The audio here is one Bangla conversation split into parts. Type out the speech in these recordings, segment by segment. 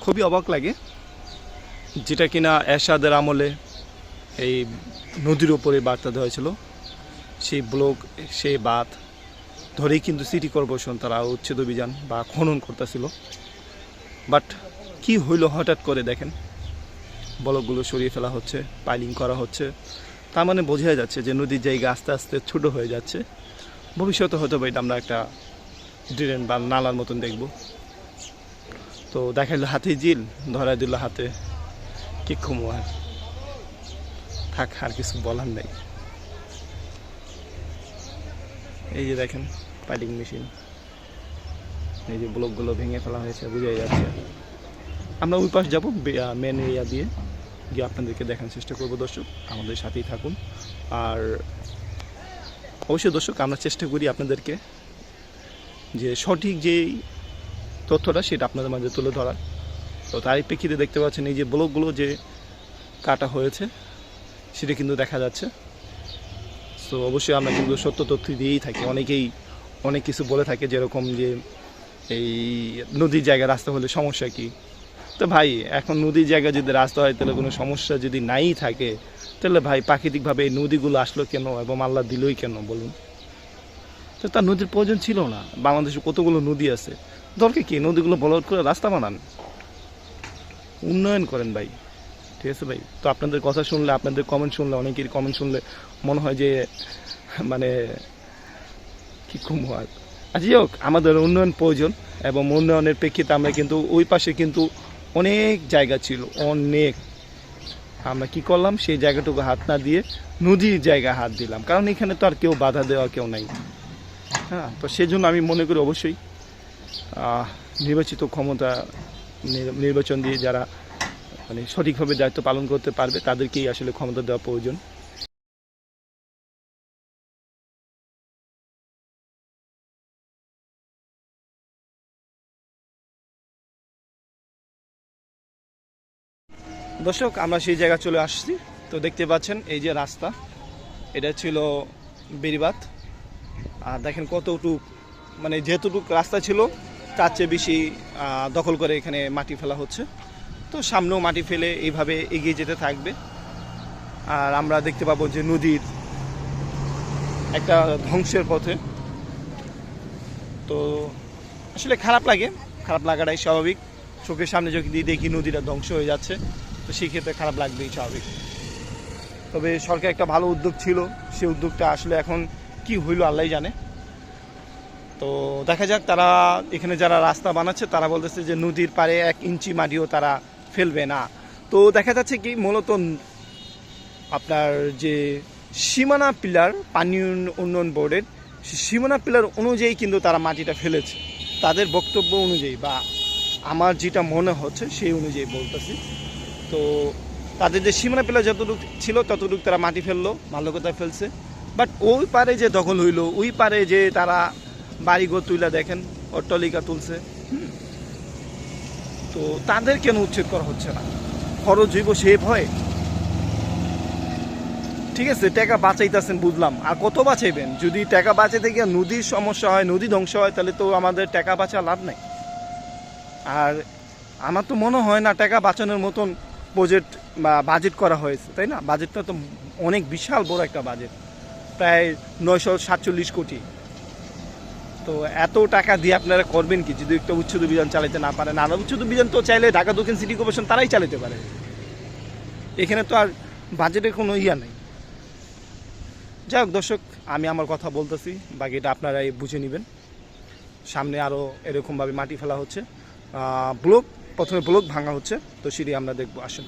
খুবই অবাক লাগে। যেটা কিনা এরশাদের আমলে এই নদীর ওপরে বার্তা দেওয়া হয়েছিল। সেই ব্লক, সেই বাঁধ ধরেই কিন্তু সিটি কর্পোরেশন তারা উচ্ছেদ অভিযান বা খনন করতেছিল। বাট কি হইল হঠাৎ করে দেখেন? ব্লকগুলো সরিয়ে ফেলা হচ্ছে পাইলিং করা হচ্ছে। তার মানে বোঝা যাচ্ছে যে নদীর জায়গা আস্তে আস্তে ছোট হয়ে যাচ্ছে। ভবিষ্যতে হয়তো বা এটা আমরা একটা ড্রেন বা নালার মতন দেখব। তো দেখাইলো হাতে জিল, ধরাই দিল হাতে। কি কমু আর? থাক, আর কিছু বলার নেই। এই যে দেখেন, পাইলিং মেশিন। এই যে ব্লকগুলো ভেঙে ফেলা হয়েছে, বোঝাই যাচ্ছে। আমরা ওই পাশ যাব মেন এরিয়া দিয়ে। গিয়ে আপনাদেরকে দেখানোর চেষ্টা করব, দর্শক। আমাদের সাথেই থাকুন। আর অবশ্যই দর্শক, আমরা চেষ্টা করি আপনাদেরকে যে সঠিক যেই তথ্যটা সেটা আপনাদের মাঝে তুলে ধরার। তো তারই প্রেক্ষিতে দেখতে পাচ্ছেন, এই যে ব্লকগুলো যে কাটা হয়েছে, সেটা কিন্তু দেখা যাচ্ছে। তো অবশ্যই আমরা কিন্তু সত্য তথ্য দিয়েই থাকি। অনেকেই অনেক কিছু বলে থাকে যেরকম যে এই নদীর জায়গায় রাস্তা হলে সমস্যা কি? তো ভাই, এখন নদীর জায়গায় যদি রাস্তা হয়, তাহলে কোনো সমস্যা যদি নাই থাকে, তাহলে ভাই প্রাকৃতিকভাবে এই নদীগুলো আসলো কেন এবং আল্লাহ দিলই কেন বলুন? তো তার নদীর প্রয়োজন ছিল না। বাংলাদেশে কতগুলো নদী আছে? দরকার কি নদীগুলো বলদ করে রাস্তা বানান? উন্নয়ন করেন ভাই। ঠিক আছে ভাই? তো আপনাদের কথা শুনলে, আপনাদের কমেন্ট শুনলে, অনেকের কমেন্ট শুনলে মনে হয় যে মানে কি কম হয় যাই হোক, আমাদের উন্নয়ন প্রয়োজন এবং উন্নয়নের প্রেক্ষিতে আমরা কিন্তু ওই পাশে কিন্তু অনেক জায়গা ছিল, অনেক। আমরা কি করলাম? সেই জায়গাটুকু হাত না দিয়ে নদীর জায়গায় হাত দিলাম। কারণ এখানে তো আর কেউ বাধা দেওয়া কেউ নাই। হ্যাঁ তো সেজন্য আমি মনে করি অবশ্যই নির্বাচিত ক্ষমতা নির- নির্বাচন দিয়ে যারা মানে সঠিকভাবে দায়িত্ব পালন করতে পারবে, তাদেরকেই আসলে ক্ষমতা দেওয়া প্রয়োজন। দর্শক, আমরা সেই জায়গা চলে আসছি। তো দেখতে পাচ্ছেন এই যে রাস্তা, এটা ছিল বেরিবাত আর দেখেন কতটুক মানে যেহেতুটুক রাস্তা ছিল, তার চেয়ে বেশি দখল করে এখানে মাটি ফেলা হচ্ছে। তো সামনেও মাটি ফেলে এইভাবে এগিয়ে যেতে থাকবে। আর আমরা দেখতে পাবো যে নদীর একটা ধ্বংসের পথে। তো আসলে খারাপ লাগে, খারাপ লাগাটাই স্বাভাবিক। চোখের সামনে যদি দেখি নদীটা ধ্বংস হয়ে যাচ্ছে, তো সেক্ষেত্রে খারাপ লাগবেই স্বাভাবিক। তবে সরকার একটা ভালো উদ্যোগ ছিল সেই উদ্যোগটা আসলে এখন কি হইল আল্লাহ জানে। তো দেখা যাক তারা এখানে যারা রাস্তা বানাচ্ছে, তারা বলতেছে যে নদীর পারে এক ইঞ্চি মাটিও তারা ফেলবে না। তো দেখা যাচ্ছে কি মূলত আপনার যে সীমানা পিলার, পানি উন্নয়ন বোর্ডের সীমানা পিলার অনুযায়ী কিন্তু তারা মাটিটা ফেলেছে। তাদের বক্তব্য অনুযায়ী বা আমার যেটা মনে হচ্ছে সেই অনুযায়ী বলতেছি। তো তাদের যে সীমানা পিলার যতটুকু ছিল, ততটুকু তারা মাটি ফেলল, ভালো কথা ফেলছে। বাট ওই পারে যে দখল হইল, ওই পারে যে তারা বাড়িঘর তুইলা দেখেন, অট্টালিকা তুলছে। তো তাদের কেন উচ্ছেদ করা হচ্ছে না? খরচ হইব সে ভয়। ঠিক আছে, টাকা বাঁচাইতেছেন, বুঝলাম। আর কত বাঁচাইবেন? যদি টাকা বাঁচাইতে গিয়ে নদীর সমস্যা হয়, নদী ধ্বংস হয়, তাহলে তো আমাদের টাকা বাঁচা লাভ নাই। আর আমার তো মনে হয় না টাকা বাঁচানোর মতন প্রজেক্ট বা বাজেট করা হয়েছে, তাই না? বাজেটটা তো অনেক বিশাল বড় একটা বাজেট প্রায় নয়শো সাতচল্লিশ কোটি। তো এত টাকা দিয়ে আপনারা করবেন কি? যদি একটা উচ্ছেদ অভিযান চালাতে না পারেন, আর উচ্ছেদ অভিযান তো চাইলে ঢাকা দক্ষিণ সিটি কর্পোরেশন তারাই চালাতে পারে। এখানে তো আর বাজেটের কোনো ইয়া নেই। যাই হোক, দর্শক, আমি আমার কথা বলতেছি, বাকিটা আপনারাই বুঝে নেবেন। সামনে আরও এরকমভাবে মাটি ফেলা হচ্ছে। ব্লক, প্রথমে ব্লক ভাঙা হচ্ছে, তো সেটি আমরা দেখব। আসেন।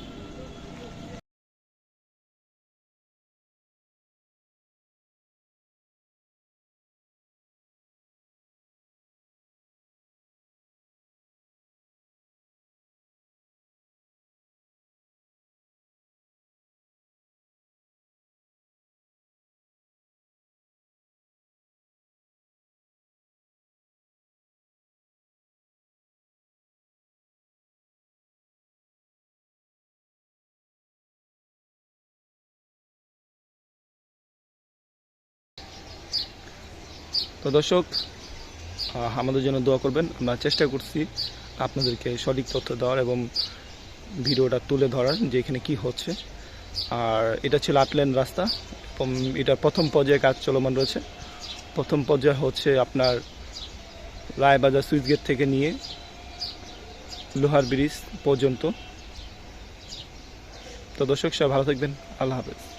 তো দর্শক আমাদের জন্য দোয়া করবেন। আমরা চেষ্টা করছি আপনাদেরকে সঠিক তথ্য দেওয়ার এবং ভিডিওটা তুলে ধরার যে এখানে কী হচ্ছে। আর এটা ছিল আটলেন রাস্তা, এবং এটা প্রথম পর্যায়ে কাজ চলমান রয়েছে। প্রথম পর্যায়ে হচ্ছে আপনার রায়বাজার সুইচ গেট থেকে নিয়ে লোহার ব্রিজ পর্যন্ত। তো দর্শক, সবাই ভালো থাকবেন। আল্লাহ হাফেজ।